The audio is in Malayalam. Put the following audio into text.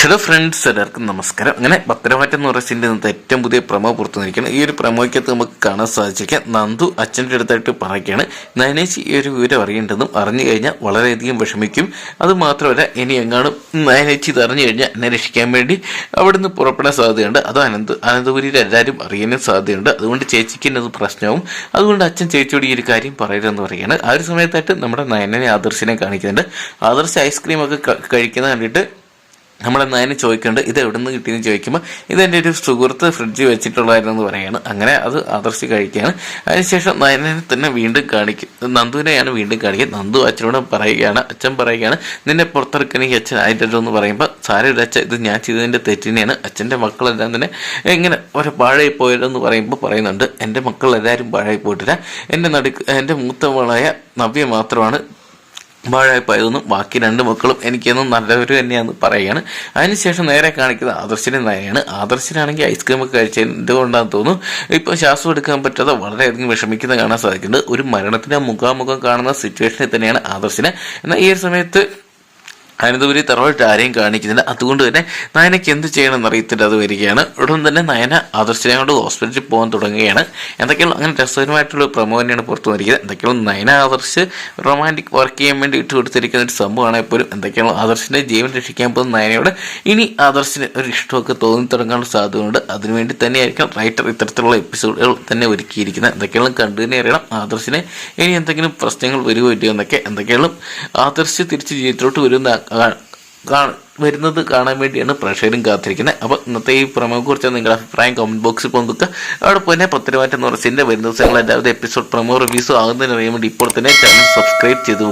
ഹലോ ഫ്രണ്ട്സ് എല്ലാവർക്കും നമസ്കാരം. അങ്ങനെ ഭദ്രമാറ്റം എന്ന് പറയുന്ന ഇന്നത്തെ ഏറ്റവും പുതിയ പ്രമോ പുറത്തു നിൽക്കുകയാണ് ഈ ഒരു പ്രമോയ്ക്കകത്ത് നമുക്ക് കാണാൻ സാധിച്ചിരിക്കാം നന്ദു അച്ഛന്റെ അടുത്തായിട്ട് പറയുകയാണ്. നയനേച്ചി ഈ ഒരു വിവരം അറിയേണ്ടതും അറിഞ്ഞു കഴിഞ്ഞാൽ വളരെയധികം വിഷമിക്കും. അത് മാത്രമല്ല ഇനി എങ്ങാനും നയനേച്ചി ഇത് അറിഞ്ഞു കഴിഞ്ഞാൽ എന്നെ രക്ഷിക്കാൻ വേണ്ടി അവിടുന്ന് പുറപ്പെടാൻ സാധ്യതയുണ്ട്. അത് അനന്ത് അനന്തപുരിയിൽ എല്ലാവരും അറിയാനും സാധ്യതയുണ്ട്. അതുകൊണ്ട് ചേച്ചിക്ക് അത് പ്രശ്നവും. അതുകൊണ്ട് അച്ഛൻ ചേച്ചിയോട് ഈ ഒരു കാര്യം പറയരുതെന്ന് പറയുകയാണ്. ആ ഒരു സമയത്തായിട്ട് നമ്മുടെ നയനനെ ആദർശിനെ കാണിക്കുന്നുണ്ട്. ആദർശ ഐസ്ക്രീം ഒക്കെ കഴിക്കുന്ന കണ്ടിട്ട് നമ്മളെ നയനെ ചോദിക്കുന്നുണ്ട് ഇത് എവിടെ നിന്ന് കിട്ടിയെന്ന് ചോദിക്കുമ്പോൾ ഇതെന്റെ ഒരു സുഹൃത്ത് ഫ്രിഡ്ജിൽ വെച്ചിട്ടുള്ളതായിരുന്നു പറയുകയാണ് അങ്ങനെ അത് ആദർശി കഴിക്കുകയാണ്. അതിനുശേഷം നയനെ തന്നെ വീണ്ടും കാണിക്കും. നന്ദുവിനെയാണ് വീണ്ടും കാണിക്കുക നന്ദു അച്ഛനോട് പറയുകയാണ് അച്ഛൻ പറയുകയാണ് നിന്നെ പുറത്തിറക്കണമെങ്കിൽ അച്ഛൻ ആയിട്ടല്ലോ എന്ന് പറയുമ്പോൾ സാരയുടെ അച്ഛൻ ഇത് ഞാൻ ചെയ്തതിന്റെ തെറ്റിനെയാണ് അച്ഛന്റെ മക്കളെല്ലാം തന്നെ ഇങ്ങനെ ഒരു പാഴായി പോയതെന്ന് പറയുമ്പോൾ പറയുന്നുണ്ട്. എന്റെ മക്കൾ എല്ലാവരും പാഴായി പോയിട്ടില്ല. എന്റെ നടുക്ക് എന്റെ മൂത്തവളായ നവ്യ മാത്രമാണ് വാഴായ്പായതെന്നും ബാക്കി രണ്ട് മക്കളും എനിക്കൊന്നും നല്ലവർ തന്നെയാന്ന് പറയുകയാണ് അതിനുശേഷം നേരെ കാണിക്കുന്നത് ആദർശിനെ നേരെയാണ് ആദർശനാണെങ്കിൽ ഐസ്ക്രീം ഒക്കെ കഴിച്ചത് എന്തുകൊണ്ടാന്ന് തോന്നുന്നു ഇപ്പോൾ ശ്വാസം എടുക്കാൻ പറ്റാതെ വളരെയധികം വിഷമിക്കുന്ന കാണാൻ സാധിക്കുന്നുണ്ട്. ഒരു മരണത്തിന്റെ മുഖാമുഖം കാണുന്ന സിറ്റുവേഷനിൽ തന്നെയാണ് ആദർശിനെ. എന്നാൽ ഈ ഒരു സമയത്ത് അനന്തപുരി തറവായിട്ട് ആരെയും കാണിക്കുന്നില്ല. അതുകൊണ്ട് തന്നെ നയനയ്ക്ക് എന്ത് ചെയ്യണമെന്ന് അറിയത്തില്ല. അത് വരികയാണ്. ഉടൻ തന്നെ നയന ആദർശനെ കൊണ്ട് ഹോസ്പിറ്റലിൽ പോകാൻ തുടങ്ങുകയാണ്. എന്തൊക്കെയാണ് അങ്ങനെ രസകരമായിട്ടുള്ള പ്രമോ തന്നെയാണ് പുറത്തു വന്നിരിക്കുന്നത്. എന്തൊക്കെയാണ് നയന ആദർശ് റൊമാന്റിക് വർക്ക് ചെയ്യാൻ വേണ്ടി ഇട്ട് കൊടുത്തിരിക്കുന്ന ഒരു സംഭവമാണ് എപ്പോഴും എന്തൊക്കെയാണ് ആദർശിന്റെ ജീവൻ രക്ഷിക്കാൻ പോകുന്ന നയനയോട് ഇനി ആദർശിന് ഒരു ഇഷ്ടമൊക്കെ തോന്നി തുടങ്ങാനുള്ള സാധ്യതയുണ്ട് അതിനുവേണ്ടി തന്നെയായിരിക്കും റൈറ്റർ ഇത്തരത്തിലുള്ള എപ്പിസോഡുകൾ തന്നെ ഒരുക്കിയിരിക്കുന്നത്. എന്തൊക്കെയാണ് കണ്ടു തന്നെ അറിയണം. ആദർശിനെ ഇനി എന്തെങ്കിലും പ്രശ്നങ്ങൾ വരുമോ ഇല്ലയോ എന്നൊക്കെ എന്തൊക്കെയാണ് ആദർശ് തിരിച്ച് ജീവിതത്തിലോട്ട് വരുന്ന വരുന്നത് കാണാൻ വേണ്ടിയാണ് പ്രേക്ഷകരും കാത്തിരിക്കുന്നത്. അപ്പോൾ ഇന്നത്തെ ഈ പ്രമോയെ കുറിച്ച് നിങ്ങളുടെ അഭിപ്രായം കമന്റ് ബോക്സിൽ പങ്കുവെക്കുക. അവിടെ തന്നെ പത്തിരമാറ്റം എന്ന് പറഞ്ഞ വരുന്ന ദിവസങ്ങൾ എപ്പിസോഡ് പ്രമോ റിവ്യൂസും ആകുന്നതിന് അറിയാൻ വേണ്ടി ഇപ്പോൾ തന്നെ ചാനൽ സബ്സ്ക്രൈബ് ചെയ്തു